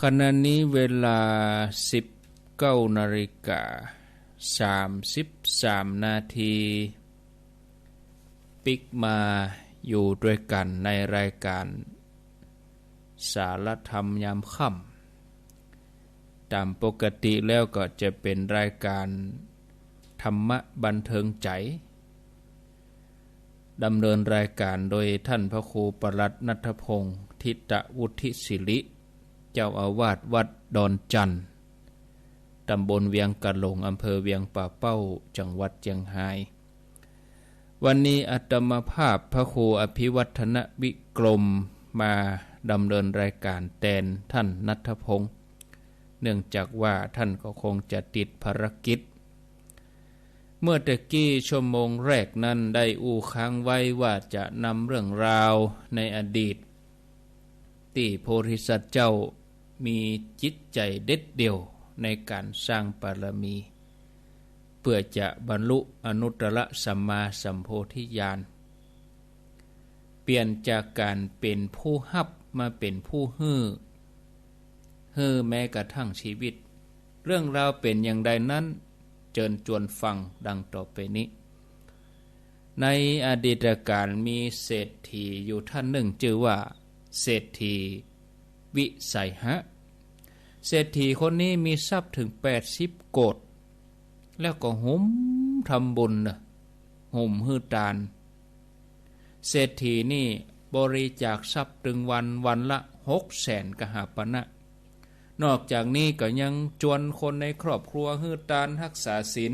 ขณะนี้เวลา 19นาฬิกา33 นาที ปิกมาอยู่ด้วยกันในรายการ สารธรรมยามค่ำตามปกติแล้วก็จะเป็นรายการธรรมะบันเทิงใจดำเนินรายการโดยท่านพระครูปรัตนัทพงศ์ทิตวุฒิศิริ เจ้าอาวาสวัดดอนจันทร์ตำบลเวียงกะหลงอำเภอเวียงป่าเป้า จังหวัดเจียงไฮ้วันนี้อัตมภาพพระครูอภิวัฒนวิกรมมาดำเนินรายการแทนท่านนัทพงศ์เนื่องจากว่าท่านก็คงจะติดภารกิจ เมื่อตะกี้ชั่วโมงแรกนั้นได้อู้ค้างไว้ว่าจะนำเรื่องราวในอดีต ที่โพธิสัตว์เจ้า มีจิตใจเด็ดเดี่ยวในการสร้างบารมี เพื่อจะบรรลุอนุตตรสัมมาสัมโพธิญาณ เปลี่ยนจากการเป็นผู้ฮับมาเป็นผู้ฮื้อฮื้อแม้กระทั่งชีวิต เรื่องราวเป็นอย่างใดนั้น เจิญจวนฟังดังต่อไปนี้ ในอดีตการมีเศรษฐีอยู่ท่านหนึ่งชื่อว่า เศรษฐีวิสัยหะ เศรษฐีคนนี้มีทรัพย์ถึง80โกดแล้วก็หุมทำบุญนะหุมฮือตาน เศรษฐีนี่บริจาคทรัพย์ถึงวันวันละหกแสนกหาปณะนอกจากนี้ก็ยังจวนคนในครอบครัวฮือตานรักษาศีล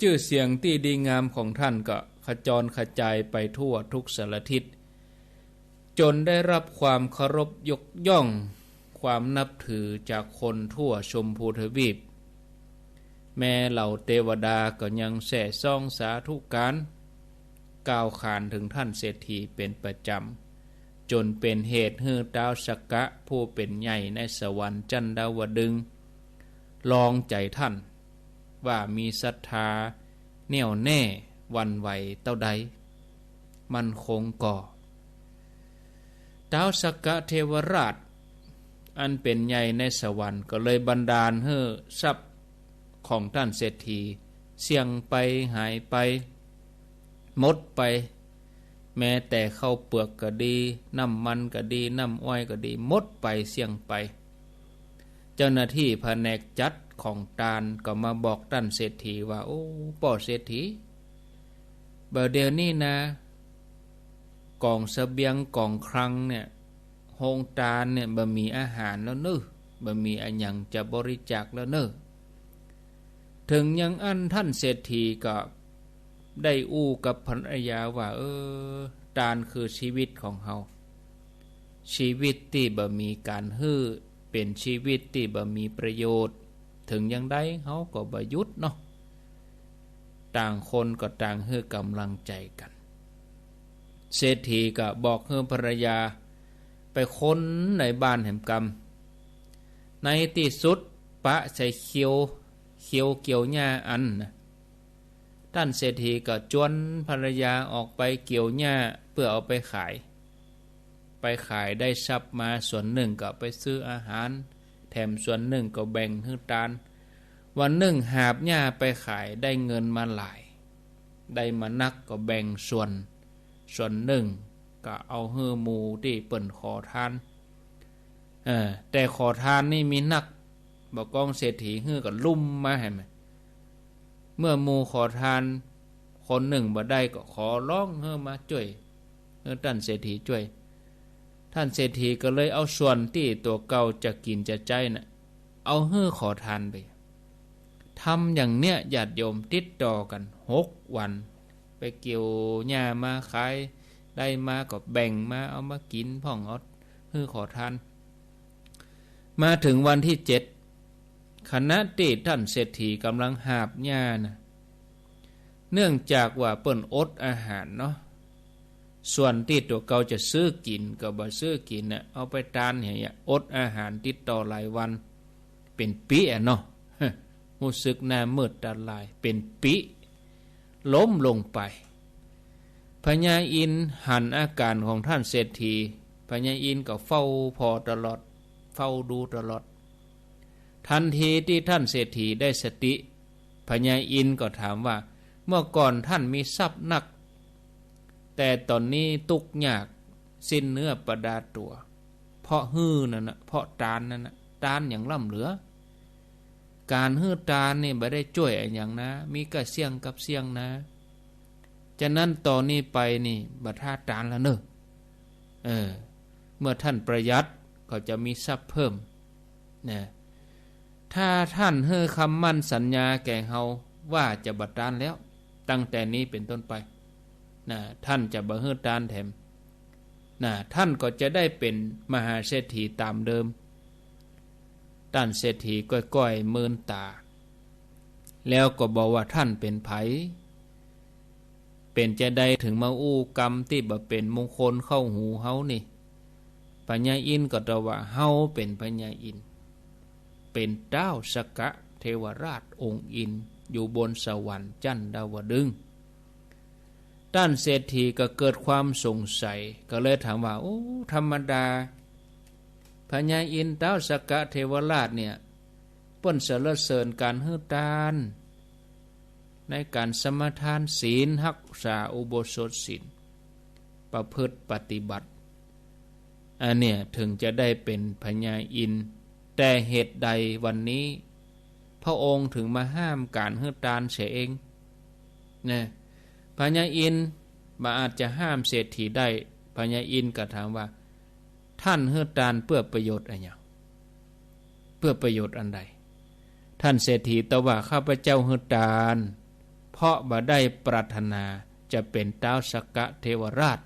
ชื่อเสียงที่ดีงามของท่านก็ขจรขจายไปทั่วทุกสารทิศจนได้รับความเคารพยกย่อง ความนับถือจากคนทั่วชมพูทวีป แม่เหล่าเทวดาก็ยังแส่ซ่องสาธุการกล่าวขานถึงท่านเศรษฐีเป็นประจำ จนเป็นเหตุให้ดาวสกกะผู้เป็นใหญ่ในสวรรค์จันดาวดึง ลองใจท่าน ว่ามีศรัทธาแน่วแน่วันไหวเต้าใด มันคงก่อท้าวสกกะเทวราช อันเป็นใหญ่ในสวรรค์ก็เลยบันดาลเฮ้อทรัพย์ของท่านเศรษฐี เสี่ยงไปหายไปหมดไป แม้แต่เข้าเปลือกก็ดีน้ำมันก็ดีน้ำอ้อยก็ดีหมดไปเสี่ยงไป เจ้าหน้าที่แผนกจัดของตาลก็มาบอกท่านเศรษฐีว่าโอ้ป่อเศรษฐีเบอร์เดียวนี่นะกองสเสบียงกองครังเนี่ย โฮงตาเนี่ยบะมีอาหารแล้วเนื้อบะมีอันยังจะบริจาคแล้วเนื้อถึงยังอันท่านเศรษฐีก็ได้อู้กับภรรยาว่า เออตาลคือชีวิตของเฮาชีวิตที่บะมีการฮื้อเป็นชีวิตที่บะมีประโยชน์ ถึงยังได้เขาก็บยุดเนาะต่างคนก็ต่างเฮื้อกำลังใจกัน เศรษฐีก็บอกเฮือภรรยา ไปค้นในบ้านแห่งกรรม ในที่สุดปะใส่เขียวเขียวเกี่ยวหญ้าอันท่านเศรษฐีก็จวนภรรยาออกไปเกี่ยวหญ้าเพื่อเอาไปขาย ไปขายได้ทรัพย์มาส่วนหนึ่งก็ไปซื้ออาหาร แถมส่วนหนึ่งก็แบ่งให้ตาน วันหนึ่งหาบหญ้าไปขายได้เงินมาหลาย ได้มานักก็แบ่งส่วน ส่วนหนึ่ง ก็เอาเฮือมูที่เปิ่นขอทานเออแต่ขอทานนี่มีนักบอกกองเศรษฐีเฮือก็ลุ่มมาให้ไหมเมื่อหมูขอทาน คนหนึ่งบ่ได้ก็ขอร้องเฮือมาช่วยเฮือท่านเศรษฐีช่วย ท่านเศรษฐีก็เลยเอาส่วนที่ตัวเก่าจะกินจะใจนะ่ะเอาเฮือขอทานไปทำอย่างเนี้ยญาติโยมติดต่อกันหกวัน ไปเกี่ยวหญ้ามาขาย ได้มาก็แบ่งมาเอามากินพ่องเอาเพื่อขอทาน มาถึงวันที่เจ็ดคณะตีท่านเศรษฐีกำลังหาบหญ้านะเนื่องจากว่าเปิ้นอดอาหารเนาะส่วนที่ตัวเกาจะซื้อกินก็บ่ซื้อกินเนะ่ยเอาไปทานเหี่ยอดอาหารติดต่อหลายวัน เป็นปีอะเนาะรู้สึกหน้ามืดตาลายเป็นปีล้มลงไป พญาอินหันอาการของท่านเศรษฐีพญาอินก็เฝ้าพอตลอด เฝ้าดูตลอด ทันทีที่ท่านเศรษฐีได้สติพญาอินก็ถามว่า เมื่อก่อนท่านมีทรัพย์นัก แต่ตอนนี้ตุกยากสิ้นเนื้อประดาตัว เพราะฮื้อนั่นนะเพราะตานนั่นนะตานอย่างล่ำเหลือ การฮื้อตานนี่ไม่ได้ช่วยอย่างนะ มีกระเสียงกับเสียงนะ ฉะนั้นตอนนี้ไปนี่บัตราตานแล้วเนอะเออ เมื่อท่านประหยัดก็จะมีทรัพย์เพิ่มนะถ้าท่านเฮอคำมั่นสัญญาแก่เฮาว่าจะบัตรานแล้ว ตั้งแต่นี้เป็นต้นไปนะท่านจะบ่เฮอตานแถมนะท่านก็จะได้เป็นมหาเศรษฐีตามเดิมด้านเศรษฐีก้อยๆเมินตา แล้วก็บอกว่าท่านเป็นไผ เป็นจะได้ถึงมาอู้กรรมที่บ่เป็นมงคลเข้าหูเฮานี่ปัญญาอินก็ตว่าเฮาเป็นปัญญาอิน เป็นเจ้าสกะเทวราชองค์อินอยู่บนสวรรค์จันดาวดึงด้านเศรษฐีก็เกิดความสงสัย ก็เลยถามว่าโอ้ธรรมดาพญาอินเต้าสกะเทวราชเนี่ยป้นเสรเสริญการฮือตาน ในการสมทานศีลหักษาอุโบสถศีลประพฤติปฏิบัติอันเนี่ยถึงจะได้เป็นพญาอิน แต่เหตุใดวันนี้ พระองค์ถึงมาห้ามการเฮือตานเสียเองนะพญาอินมาอาจจะห้ามเศรษฐีได้พญาอินก็ถามว่า ท่านเฮือตานเพื่อประโยชน์อะไรเพื่อประโยชน์อันใด ท่านเศรษฐีตว่าข้าพเจ้าเฮือตาน เพราะบ่ได้ปรารถนาจะเป็นเต้าสกะเทวราช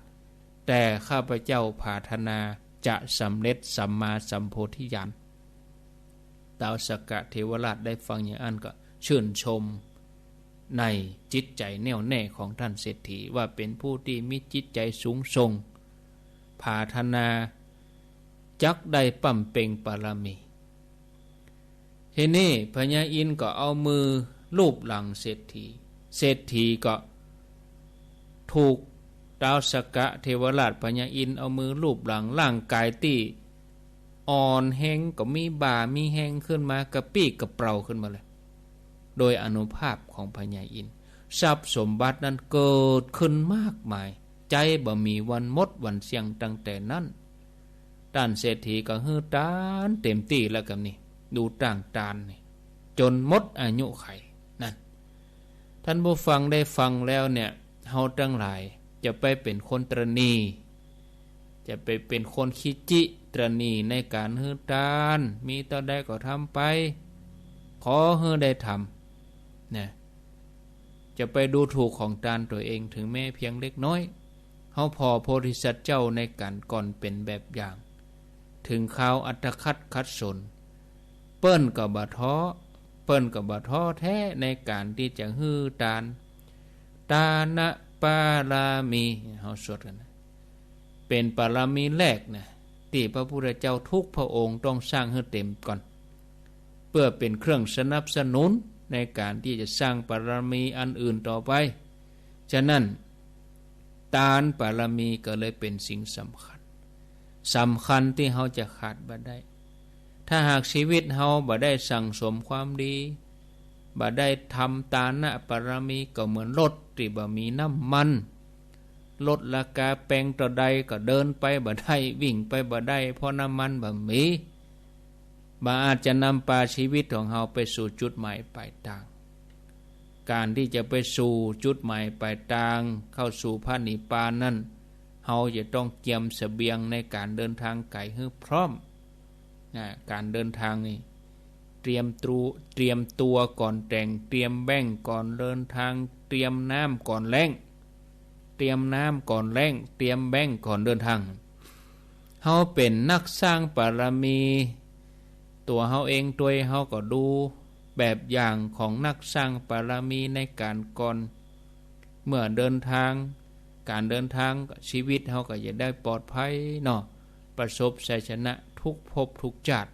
แต่ข้าพเจ้าผาถนาจะสำเร็จสัมมาสัมโพธิญาณเต้าสกะเทวราชได้ฟังอย่างอันก็ชื่นชมในจิตใจแน่วแน่ของท่านเศรษฐีว่าเป็นผู้ที่มีจิตใจสูงส่งผาถนาจักได้ปั่มเป่งปารมีทีนี้พญาอินก็เอามือลูบหลังเศรษฐี เศรษฐีก็ถูกดาวสกะเทวราชพญาอินเอามือลูบหลังร่างกายตีอ่อนแห้งก็มีบ่ามีแห้งขึ้นมากระปี้กระเปร่าขึ้นมาเลย โดยอนุภาพของพญาอินทรัพย์สมบัตินั้นเกิดขึ้นมากมาย ใจบ่มีวันมดวันเสียงตั้งแต่นั้นด้านเศรษฐีก็ฮือตานเต็มตีแล้วกับนี่ดูต่างตานนี่จนมดอายุไข ท่านผู้ฟังได้ฟังแล้วเนี่ยเฮาตั้งหลายจะไปเป็นคนตรณี จะไปเป็นคนคิจิตรณีในการฮือตาน มีต่อได้ก็ทำไป ขอเฮือได้ทำนะจะไปดูถูกของตานตัวเองถึงแม้เพียงเล็กน้อยเฮาพอโพธิสัตว์เจ้าในการก่อนเป็นแบบอย่าง ถึงข่าวอัตคัดคัดสน เปิ้นกับบาท้อ เปิ้นกับบ่ท้อแท้ในการที่จะฮื้อตานตานะปารามีเฮาสวดกันนะเป็นปารามีแรกนะที่พระพุทธเจ้าทุกพระองค์ต้องสร้างให้เต็มก่อน เพื่อเป็นเครื่องสนับสนุนในการที่จะสร้างปารามีอันอื่นต่อไป ฉะนั้นตานปารามีก็เลยเป็นสิ่งสำคัญสำคัญที่เขาจะขาดบ่ได้ ถ้าหากชีวิตเฮาบ่ได้สั่งสมความดีบ่ได้ทำตานะปรมีก็เหมือนรถที่บ่มีน้ำมันรถราคาแปลงต่อใดก็เดินไปบ่ได้วิ่งไปบ่ได้เพราะน้ำมันบ่มีบ่อาจจะนำปาชีวิตของเฮาไปสู่จุดหมายปลายทาง การที่จะไปสู่จุดหมายปลายทาง เข้าสู่พระนิพพานนั้นเฮาจะต้องเตรียมเสบียงในการเดินทางไกลให้พร้อม นะการเดินทางนี่เตรียมตูเตรียมตัวก่อนแต่ง เตรียมแบ่งก่อนเดินทาง เตรียมน้ำก่อนแรงเตรียมน้ำก่อนแรงเตรียมแบ่งก่อนเดินทางเฮาเป็นนักสร้างปารมี ตัวเฮาเองตัวเฮาก็ดูแบบอย่างของนักสร้างปารมีในการก่อนเมื่อเดินทาง การเดินทางชีวิตเฮาก็จะได้ปลอดภัยเนาะประสบชัยชนะ ทุกภพทุกจัด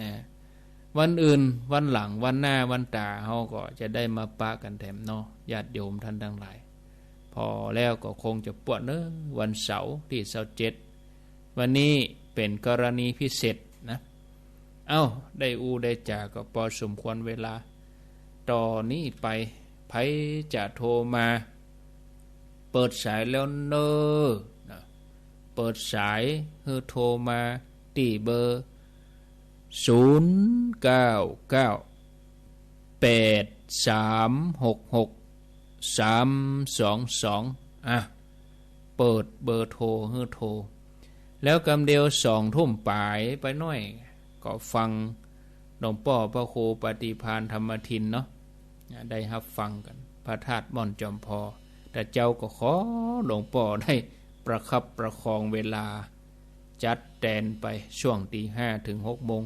นะวันอื่นวันหลังวันหน้าวันตาเขาก็จะได้มาปะกันแถมเนาะญาติโยมท่านทั้งหลาย พอแล้วก็คงจะปวดเนอะวันเสาร์ที่เสาร์เจ็ดวันนี้เป็นกรณีพิเศษนะเอา้าได้อูได้จาก็พอสมควรเวลา ต่อนนี้ไปไผจะโทรมา เปิดสายแล้วเนอะเปิดสายเฮือโทรมา ตีเบอร์ 0 9 9 8 3 6 6 3 2 2 อะ เปิดเบอร์โทรเฮือโทร แล้วกำเดียวสองทุ่มปลายไปหน่อย ก็ฟังหลวงป่อพระครูปฏิพานธรรมทินเนาะได้รับฟังกัน พระธาตุม่อนจอมพอ แต่เจ้าก็ขอหลวงป่อได้ประคับประคองเวลา จัดแดนไปช่วงตีห้าถึงหกโมง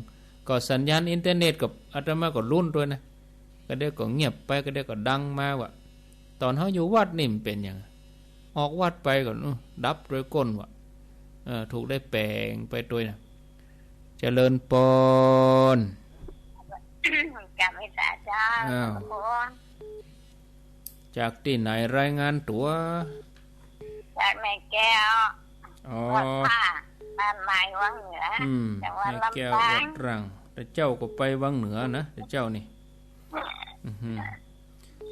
ก็สัญญาณอินเทอร์เน็ตกับอาตมาก็รุ่นด้วยนะก็เดี๋ยวก็เงียบไปก็เดี๋ยวก็ดังมาว่ะตอนเขาอยู่วัดนี่มันเป็นอย่างออกวัดไปก่อนอื้อดับด้วยก้นว่ะเออถูกได้แปลงไปตัวนะเจริญปอนจำไม่ได้จ้าอ้าวโอ้จากที่ไหนรายงานตัว จากแม่แก้วอ๋อวัดผ้า บ้านไม้วังเหนือออืมจังหวัดแม่แก้วลำปาวังดรังแต่เจ้าก็ไปวังเหนือนะแต่เจ้านี่อือหือ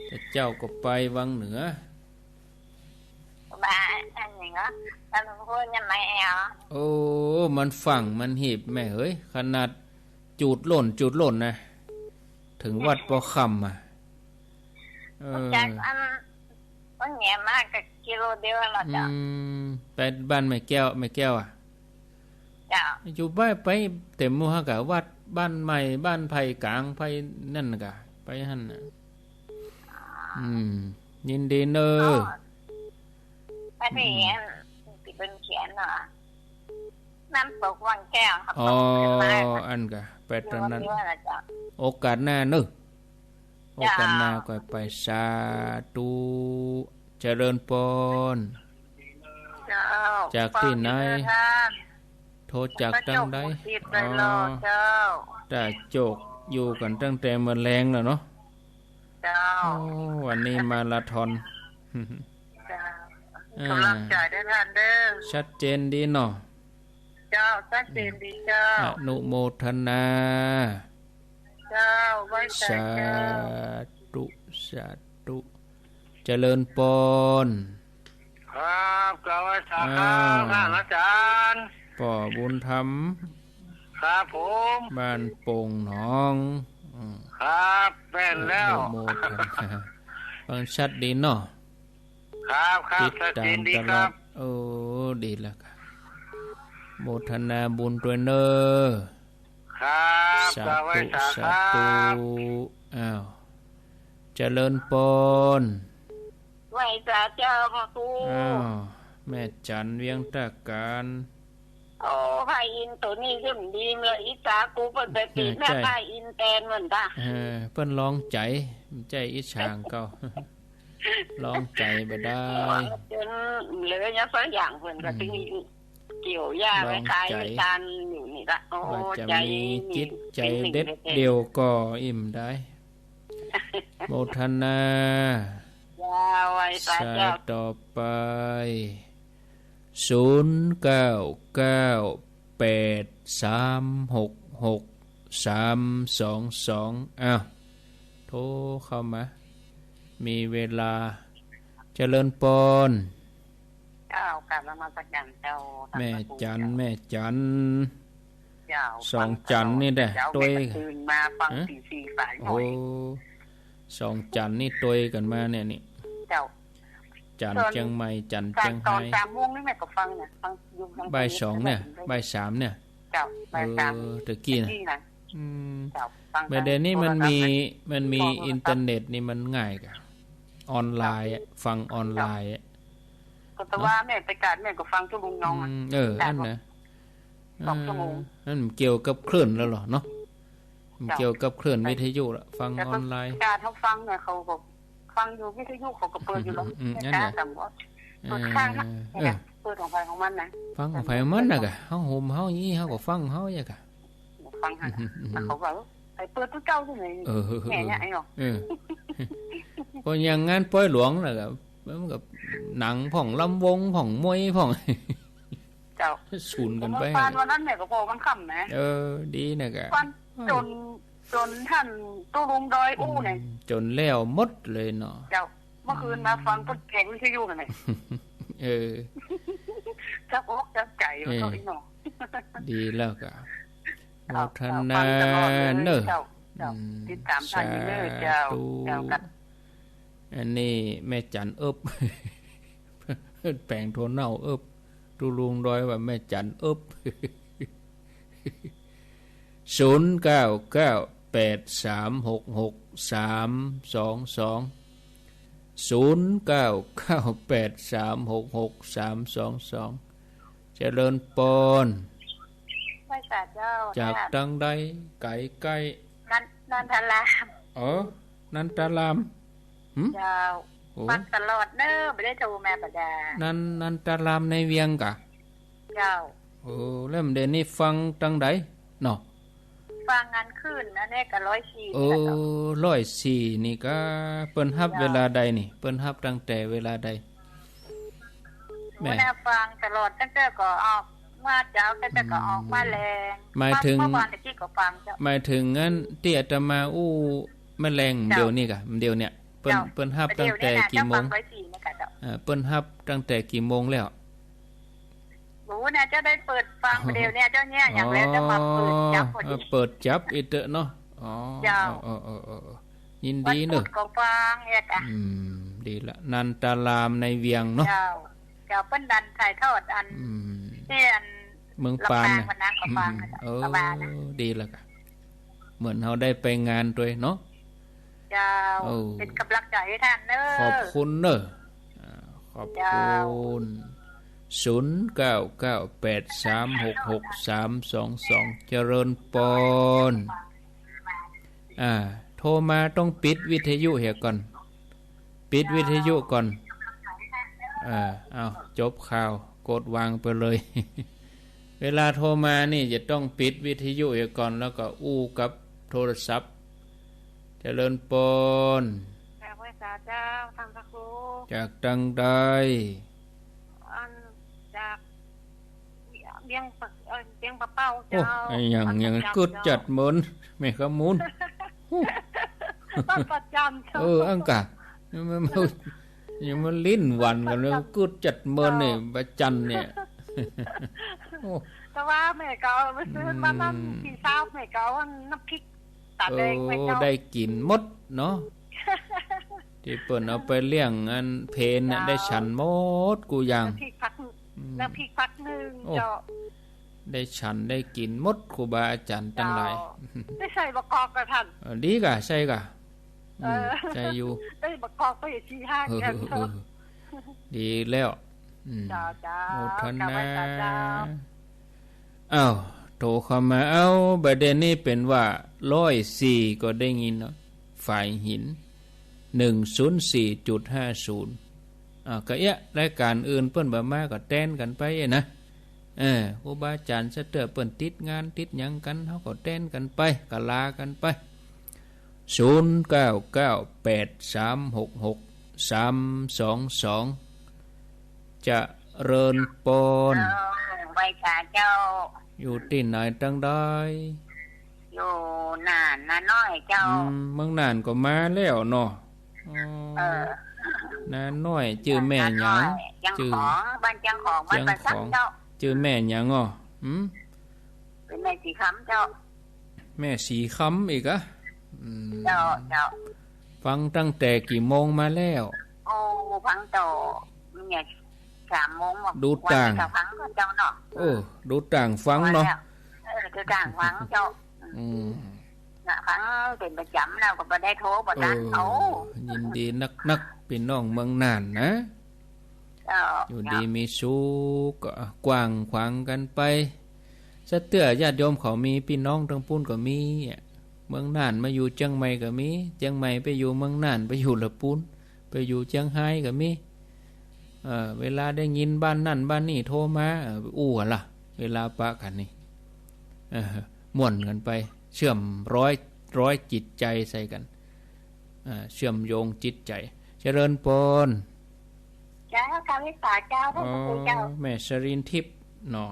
แต่เจ้าก็ไปวังเหนือบ้านอันนี้ก็ตอนพูดยังไม่เอาโอ้มันฝังมันหีบแม่เฮ้ยขนาดจูดหล่นจูดหล่นนะถึงวัดปอคำอะเออจากอันวันเนี้ยมากกับกิโลเดียวหรออืจ้ะมไปบ้านแม่แก้วแม่แก้วอะเจ้า อยู่บ้านไปเต็มหมูฮะกะวัดบ้านใหม่บ้านไผ่กลางไผ่นั่นน่ะกะไปหั่นน่ะอืม ยินดีเนอไปเรียนติดเป็นเขียนเนาะน้ำตกวังแก้วครับอ๋อขึ้นมาอันกะไปตกิอนโลนั้นเดียวหรอจ้ะโอกาสหน้าเนอะโอกาสหน้าก็ไปสาธุเจริญปอนเจ้าจากที่ไหนฟังอยู่ท่าน โทรจากตั้งใดติดอ๋ไปรออเจ้าแต่โจกอยู่กันตั้งแต่เมื่อแรงแล้วเนาะเจ้าโอ้วันนี้มาลาทอนเจ้าอ่ากำลังใจได้ท่านเด้อชัดเจนดีเนาะเจ้าชัดเจนดีเจ้าอนุโมทนาเจ้าไว้ใจสาเจ้าธุสาธุเจริญปอนครับกล่าวไว้สาครัอ้าวบท่านอาจารย์ ป่อบุญธรรม ครับผม บ้านโป่งหนองอืมครับเป็นแล้วอนุโมทนาฟังชัดดีเนาะครับครับติดชัดตาเจมนดีตคลอรัดบโอ้ดีแล้วครับโมทนาบุญด้วยเนอครับสากล่าวไว้ธุสาสาครัธุบอ้าวเจริญปอนไว้ใจเจ้าพระครูอ้าวแม่จันเวียงตาการ โอ้พายอินตัวนี้ขึ้นดีเลยอีสากูเปิดไปติดแม่พายอินแตนเหมือนกันเออเปิ้นร้องใจใจอิจฉางเก่าร้องใจไปได้จนเหลือเนี่ยสักอย่างเพิ่นก็ถึงเกี่ยวหญ้าไว้ขายไว้ทานอยู่นี่ละโอ้ว่าจะใจมีจิตใจป็นหนึ่งเด็ดในเดียวก็อิ่มได้ โมทนายาไว้สาสายเจ้าต่อไป ศูนย์เก้าเก้าแปดสามหกหกสามสองสองอ้าวโทรเข้ามา มีเวลาเจริญปอนเจ้ากลับมามาสักการเจ้าแม่จันแม่จันเจ้าสองจันนี่แหละเจ้าตัวแม่ตื่นมาฟังฮะสี่สี่ฝ่ายหน่โอ้อยสองจันนี่ตัวกันมาเนี่ยนี่เจ้า จันส่วนเชียงใหม่จันกาเชีรยงตไฮ้อนสามโมงนี่แม่ก็ฟังนะฟังอยุคบ่ายสองเนี่ยบ่ายสามเนี่ยเจ้าเอบ่ายสามอตะกี้นะที่นะอืมเจ้าฟังเมื่อเดี๋ยวนี้มันมีโทรศัพท์มันมีโทรศัพท์อินเทอร์เน็ตนี่มันง่ายกะออนไลน์อะฟังออนไลน์อะก็แต่ว่าแม่ไปการแม่ก็ฟังชั่วโมงน้องอือะมเอออันนะสองชั่วโมงเออนั่นมันเกี่ยวกับคลื่นแล้วเหรอเนาะมันจ้ะเกี่ยวกับคลื่นวิทยุละฟังแต่อก็อนไลน์การเขาฟังเนี่ยเขาก็ ฟังอยู่วิทยุเขาก็เปิดอยู่แล้วอืมไม่นั่นกแหล้าละจำว่าเอเปิดอข้างนะเออเปิดของใครของมันนะฟังของไผมันน่ะกะเฮาห่มเฮายี่เฮาก็ฟังเฮาอย่ากะฟังหันแล้วเขาบอกว่าไปเปิดตัวเก้าที่ไหนเออแม่เนี่ยไอ้หรอกเออก็อย่างงานปล่อยหลวงน่ะก็มันกับหนังผ่องลำวงผ่องมวยผ่องเจ้าศูนย์ผกันมไปว่าฟานวันนั้นเนี่ยก็พอมันค่ำนะเออดีนะกะฟานจน จนท่านตู้ลุงดอยอู้เนี่ยจนแล้วหมดเลยเนาะเจ้าเมื่อคืนมาฟังต้นเก่งวิทยุกันเลยเออจับอกจับใจมันก็อีกหนอดีแล้วกะโมทเจ้านาฟังตลอดเลยเนอะเจ้าเจ้าอืมติดตามท่านอยู่เนอะเจ้าสธุเจ้ากันอันนี้แม่จันเอิบแปลงโทนเน่าเอิบตูลุงดอยว่าแม่จันเอิบศูนย์เก้าเก้า แปดสามหกหกสามสองสองศูนย์เก้าเก้าแปดสามหกหกสามสองสองเจริญปอนไม่สาเจ้าจากนะดังใดไก่ไก่นั่นนั่นทลามอ๋อนันตาลามเจ้าโอ้ฟังตลอดเนอะไม่ได้โทรแม่ประดา นันนันตาลามในเวียงกะเจ้าโอ้แล้วมันเดยวนี้ฟังตังใดเนาะ ฟังงานขึ้นนะเนี่ยก็ร้อยสี่โอ้นี่แหละเจ้าร้อยสี่นี่ก็เปิ้นฮับจ้ะเวลาใดนี่ เปิ้นฮับตั้งแต่เวลาใดแม่แม่ฟังตลอดตั้งแต่ก็ออกมาเจ้าตั้งแต่ก็ออกมาแรงหมายถึงเมื่อวานตะกี้ก็ฟังเจ้าหมายถึงงั้นที่อาตมาอู้แมลงเจ้าเดี๋ยวนี้กะเดี๋ยวเนี่ยเปิ้นเจ้าเปิ้นฮับประตั้เดี๋งยวแต่นี้นะกี่เจ้าโมฟังงร้อยสี่นะคะเจ้าอ่าเปิ้นฮับตั้งแต่กี่โมงแล้ว รู้นะเจ้าได้เปิดฟังประเดี๋ยวเนี่ยเจ้าเนี่ยอย่างแรกจะมาเปิดจับพอเอดีอเปิดจับอีเตอะเนาะอ๋อเจ้าเออเออเออเออยินวันดีเนพุอะธก็ฟังเนี่ยจ้ะอืมดีละนันตาลามในเวียงเนาะเจ้าเจ้าเปิ้นดันถ่ายทอดอันอืมที่อันเมืองปานลำปางน่ะวันนั้นก็ฟังนะเอเจ้าอก็บานะดีละกะเหมือนเราได้ไปงานด้วยเนาะเจ้าโอ้เป็นกำลังใจให้ท่านเนอขอบคุณเนอะอ่าขอบเจ้าคุณ ศูนย์เก้าเก้าแปดสามหกหกสามสองสองเจริญปอนอ่า โทรมาต้องปิดวิทยุเหียก่อน ปิดวิทยุก่อน อ่า เอาจบข่าว กดวางไปเลย เวลาโทรมานี่จะต้องปิดวิทยุเหียก่อน แล้วก็อู้กับโทรศัพท์ เจริญปอนแม่พระสาเจ้าทำพระครูจากดังใด อันจาก เบี้ยงปะเอ่อเบี้ยงปะเป้าโอ้เจ้าไอ้หยังหยังกึดจัดเหมือนไม่ขมูลบ้านประจำจ้าเอออังกะยังมันมันยังมันลิ้นหวันกันเลยกึดจัดเหมือนนี่ประจันเนี่ยโอ้แต่ว่าแม่เก่าไปซื้อมาบ้านอืมพี่สาวแม่เก่าอันน้ำพริกตัดเอเองแม่อเจ้าได้กินหมดเนาะที่เปิ่นเอาไปเลี้ยงอันเพนน่ะได้ฉันหมดกูยังน้ำพริกพักอืม น้ำพริกพักหนึ่งโอ้เจ้าได้ฉันได้กินหมดครูบาอาจารย์ตั้งหลายได้ใส่บะกอกกับท่านเออดีกะใช่กะอืมเออใจอยู่ได้บะกอกไปชี้ห้างเออกันเออเจ้าเออดีแล้วอืมเจ้าเจ้าโมทกลับนาไปจ้าเจ้าอ้าวโทรเข้ามาเอาประเด็นนี้เป็นว่าร้อยสี่ก็ได้ยินเนาะฝ่ายหินหนึ่งศูนย์สี่จุดห้าศูนย์อ่าว ก็เอะรายการอื่นเปิ้นบ่มาก็แต้นกันไปอะนะเออครูบาอาจารย์สะเตอเปิ้นติดงานติดหยังกันเขาก็แต้นกันไปก็ลากันไปศูนย์เก้าเก้าแปดสามหกหกสามสองสองจะเริญปอนเออไว้จ้าเจ้า อยู่ที่ไหนตั้งได้อยู่นานนาน้อยเจ้าอืมเมืองนานก็มาแล้วเนาะอ๋อเออ นาน้อยชื่อแม่หยังจังชื่อของบ้านจังของบ้านประสักจังของเจ้าชื่อแม่หยังอ่อหืมเป็นแม่สีคำเจ้า แม่สีคำอีกอะอืมเจ้าเจ้าฟังตั้งแต่กี่โมงมาแล้ว โอ้พังโตเนี่ยสามโมงบอกดูต่างวันนี้ก็พังก็เจ้าเนาะโอ้ดูต่างฟังเนาะเออคือต่างฟังเจ้า อืม น่ะฟังเป็นประจำแล้วก็บ่ได้โทรบ่เอได้อเอายินดีนักนักๆพี่น้องเมืองนานนะเจ้าอยู่ดีมีสุขก็กว้างขวางกันไปสะเตื้อญาติโยมเขามีพี่น้องทั้งปุ้นก็มีอะเมืองน่านมาอยู่เจียงใหม่ก็มีเจียงใหม่ไปอยู่เมืองน่านไปอยู่ละปุ้นไปอยู่เจียงไฮ้ก็มีเออเวลาได้ยินบ้านนั่นบ้านนี่โทรมาเอออู้อะล่ะ เวลาปะกันนี่เออม่วนกันไป เชื่อมร้อยร้อยจิตใจใส่กันอ่าเชื่อมโยงจิตใจ เจริญปนเจ้าคาวิสาเจ้าท่านอ๋อพระครูเจ้าแม่สรินทิพย์เนาะ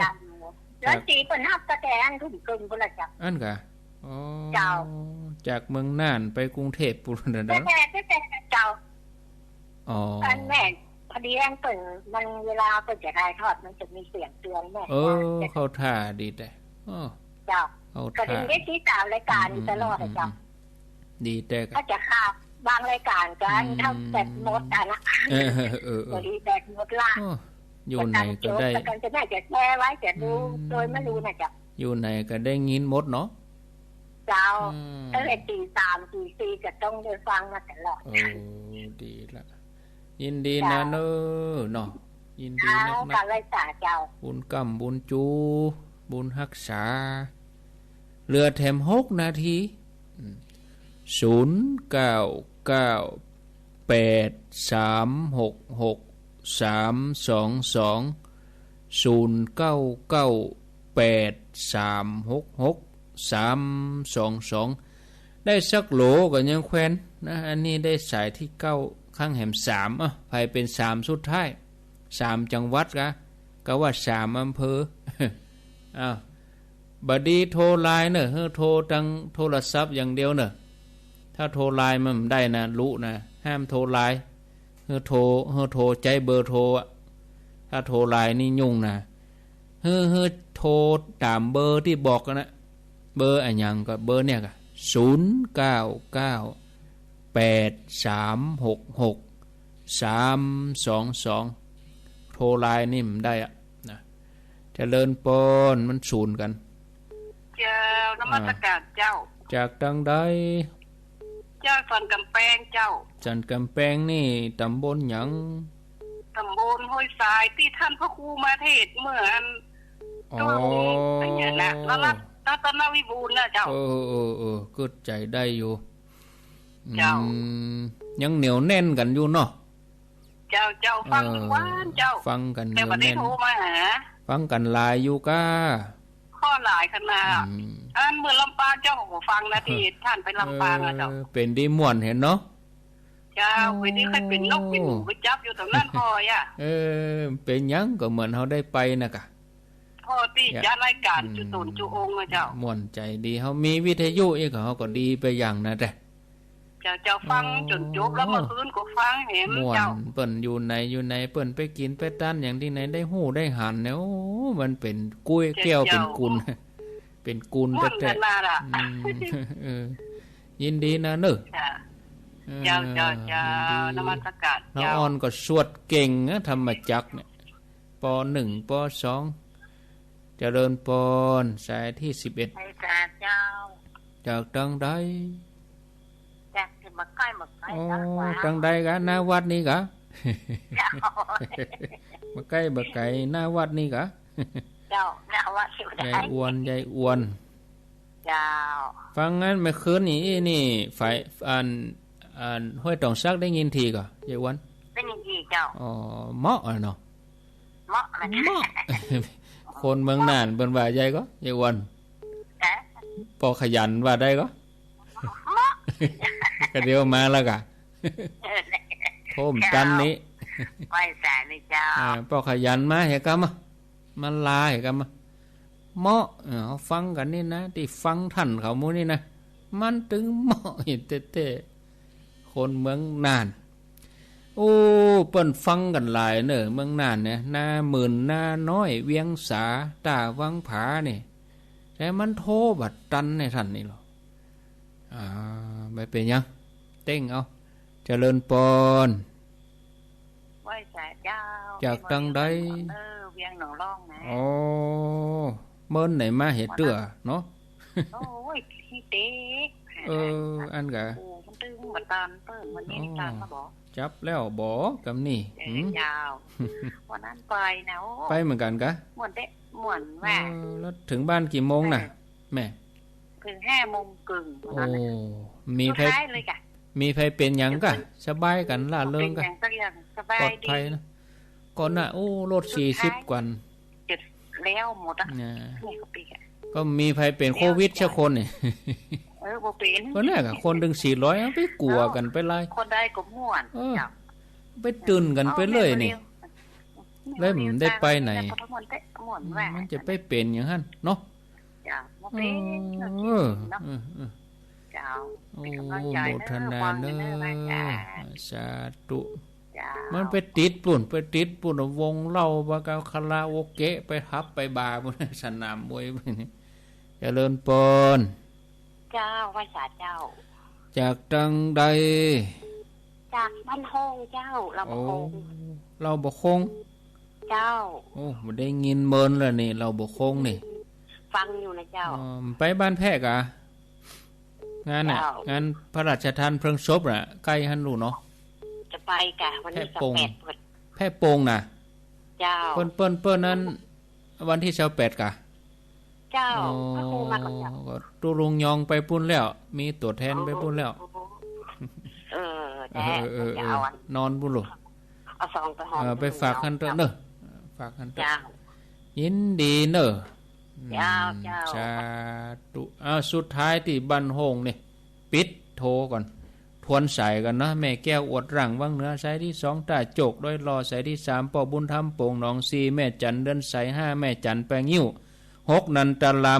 จำแล้วสีเปิ้นฮับตะแกนทุ่มกึ่งพุ่นละจ้ะอันกะอ๋อเจ้า จากเมืองน่านไปกรุงเทพปุ่นน่ะแต่เด้อแต่แต่แต่เจ้าอ๋ออันแม่พอดีแอนเปิดมันเวลาเปิดจะถ่ายทอดมันจะมีเสียงเตือนแม่เออเข้าท่าดีแต่อ๋อเจ้าเข้า ก็ท่าดึงได้ที่ตามรายการอยู่ตลอดอะเจ้ามดีแต่กะถ้าจะข่าวบางรายการกันอืมเท่าแบตหมดอะนะเออเออเออพอดีแบตหมดละโอ้อยู่ไหนก็ได้แต่กันจะได้จะแก้ไว้จะดูอืมโดยไม่รู้นะเจ้าอยู่ไหนก็ได้ยินหมดเนาะเจ้าอืมตั้งแต่ตีสามตีสี่ก็ต้องได้ฟังมาตลอดโอ้ดีละยินดีนะเนอเนาะยินดีเช้านักกันับกรายการเจ้า บุญกรรมบุญจู บุญรักษา เหลือแถมหกนาทีศูนย์เก้าเก้าแปดสามหกหกสามสองสองศูนย์เก้าเก้าแปดสามหกหกสามสองสองได้สักโหลก็ยังแควนนะอันนี้ได้สายที่เก้าข้างแหมสามอะภายเป็นสามสุดท้ายสามจังหวัดกะก็ว่าสามอำเภออ้าว บดดีโทรไลน์เนอะเฮ้อโทรตังโทรศัพท์อย่างเดียวเนอะถ้าโทรไลน์มันไม่ได้นะรู้นะห้ามโทรไลน์เฮ้อโทรเฮ้อโทรใจเบอร์โทรอะถ้าโทรไลน์นี่ยุ่งนะเฮ้อเฮ้อโทรตามเบอร์ที่บอกกันนะเบอร์อะไรยังก็เบอร์เนี่ยก็ศูนย์เก้าเก้าแปดสามหกหกสามสองสองโทรไลน์นี่มันได้อะนะเจริญปนมันศูนย์กัน เจ้านมัสการเจ้า จากดังใดเจ้าฟันกำแพงเจ้าจันกำแพงนี่ตำบลหยังตำบลห้วยทรายที่ท่านพระครูมาเทศน์เมื่ออันอ๋อตรงนี้เป็นอย่างนั้นแล้วรัตตนวิบูลย์นะเจ้าเออเออเออก็ใจได้อยู่เจ้าอืมยังเหนียวแน่นกันอยู่เนาะเจ้าเจ้าฟังเออหวานเจ้า ฟังกันเหแต่นียวบัดนี้แน่นโทรมาหาฟังกันหลายอยู่ก้า ข้อหลายขนาดอืมอันเมื่อลำปางเจ้าก็ฟังนะที่ท่านไปลำปางอะเจ้าเออเป็นดีม่วนเห็นเนาะเจ้าวันนี้ใครเป็นนกเป็นหนูไปจับอยู่ตรงนั้นคอยอะเออ เป็นหยังก็เหมือนเขาได้ไปนะกะพ่อที่จัดรายการจุตุนจุองค์อะเจ้าม่วนใจดีเขามีวิทยุอีกเขาก็ดีไปอย่างนะแต่ เจ้าเจ้าฟังจนจบแล้วเมื่อคืนก็ฟังเห็นม่วนเจ้าเปิ้นอยู่ไหนอยู่ไหนเปิ้นไปกินไปต้านอย่างที่ไหนได้หู้ได้หันเนี่ยโอ้มันเป็นกุ้ยแก้วเป็นกุลเป็นกุลม่วนแท้ขนาดอะๆอืมเออยินดีนะเนอะจ้าออเจ้าเจ้าเจ้ายินมัสการน้องเจ้าออนก็สวดเก่งนะธรรมจักรเนี่ยปหนึ่งปสองเจริญปอนสายที่สิบเอ็ดรายการเจ้าจากตังใดจากที่ มาใกล้มาใกล้โอ้จังหวะตังใดกะหน้าวัดนี่กะเจ้ามาใกล้มาไกลหน้าวัดนี่กะเจ้าแนวว่าสิวยาได้ยอ้วนยายอ้วนเจ้าฟังงั้นเมื่อคืนนี้นี่ฝ่ายอ่านอ่านห้วยตองซักได้ยินทีก็ยายอ้วนเป็นอย่างนี้เจ้าอ๋อเหมาะอะเนาะเหมาะนะเหมาะคนเมืองน่านเปิ้นว่ายายก็ยายอ้วนแต่พอขยันว่าได้ก็ ก็เดี๋ยวมาแล้วกะโคมจันนี้ไหว้สายเลยเจ้าอ่าพอขยันมาเหกะมามันลาเหกะมาเหมาะเออฟังกันนี่นะที่ฟังท่านเขามูนี่นะมันถึงเหมาะเห็นเต้ๆคนเมืองน่าน โอ้เปิ้นฟังกันหลายเนอะเมืองน่านเนี่ยหน้าหมื่นหน้าน้อยเวียงสาตาวังผาเนี่ยแต่มันโทบัดตันในท่านนี่หรออ่าไม่เป็นหยัง เต้งเอาเจริญปอนไหว้สายเจ้าจากตังใดเออเวียงหนองร่องนะโอ้เมินไหนมาเห็ดเตื้อเนาะโอ้ยพี่เต๊กเอออันกะโอ้มันตึงบัดตานเปิ้นวันนี้ตานมาบอกจับแล้วบอกกับนี่เอหือมยาววันนั้นไปนะโอ้ไปเหมือนกันกะม่วนเตะม่วนเอแม่อแล้วถึงบ้านกี่โมงน่ะ แม่ถึงห้าโมงกึ่งวันโอ้นั้นน่ะมีสุดไผท้ายเลยกะ มีไผเป็นหยังกะสบายกันล่าเริงป็กะนอย่างสักอย่างสบาปลยอดดีภัยนะก่อนน่ะโอ้รถสี่สิบกว่าจุดแล้วหมดอะเนี่ยนี่ก็ปีกอะก็มีไผเป็นโควิดเช่คนนี่เออบ่เป็นก็แน่กะคนดึงสี่ร้อยไปกลัวกันไปไล่คนได้ก็ม่วนเออจ้ะไปตื่นกันไปเลยนี่อาแล้วมันได้ไปไหนพุทธมนต์เตะหมุนแหวมันจะไปเป็นอย่างนั้นเนาะเจ้าบ่เอเป็นอ เนาะเออเนาะเออเออเจ้าโอ้เป็นกำโหลังใจโมทนาเนเด้อว่าอจ้าสาธุเจ้ามันไปติดปุ่นไปติดปุ่นวงเล่าบากาคาราโอเกะไปทับไปบาร์ปุ่นสนามมวยไปนี่เจริญปนเจ้าว่าสาเจ้า จากดังใด จากบ้านห้องเจ้าเราบโอ้คงเราบกคง เจ้า โอ้มาได้ยินเมินแล้วนี่ เราบกคงนี่ ฟังอยู่นะเจ้าอ๋อไปบ้านแพกอะ งานน่ะเจ้างานพระราชทานเพลิงศพน่ะใกล้ฮันรูเนาะจะไปกะวันนี้แค่กับปงแปดเปิดแพร่โปงน่ะ เจ้าเปิ้นเปิ้นเปิ้นนั้น วันที่เช้าแปดกะเจ้าพระครูมากับเจ้าก็ตุลุงยองไปปุ้นแล้ว มีตัวแทนไปปุ้นแล้ว เออเอแต่อเออเอจะอเอาอันนอนปุ้นลูกเอาซองไปหอมเออไปฝากคันเตอะเนอะฝากคันเตอะเจ้ายินดีเนอะ เจ้าเจ้าสาธุอ้าวสุดท้ายที่บันโฮงนี่ปิดโทรก่อน ทวนสายกันเนาะแม่แก้วอวดรังว่างเหนือสายที่สองตาโจกด้วยรอสายที่สามปอบุญธรรมโป่งหนองซีแม่จันเดินสายห้าแม่จันแปลงยิ้วหกนันตลาม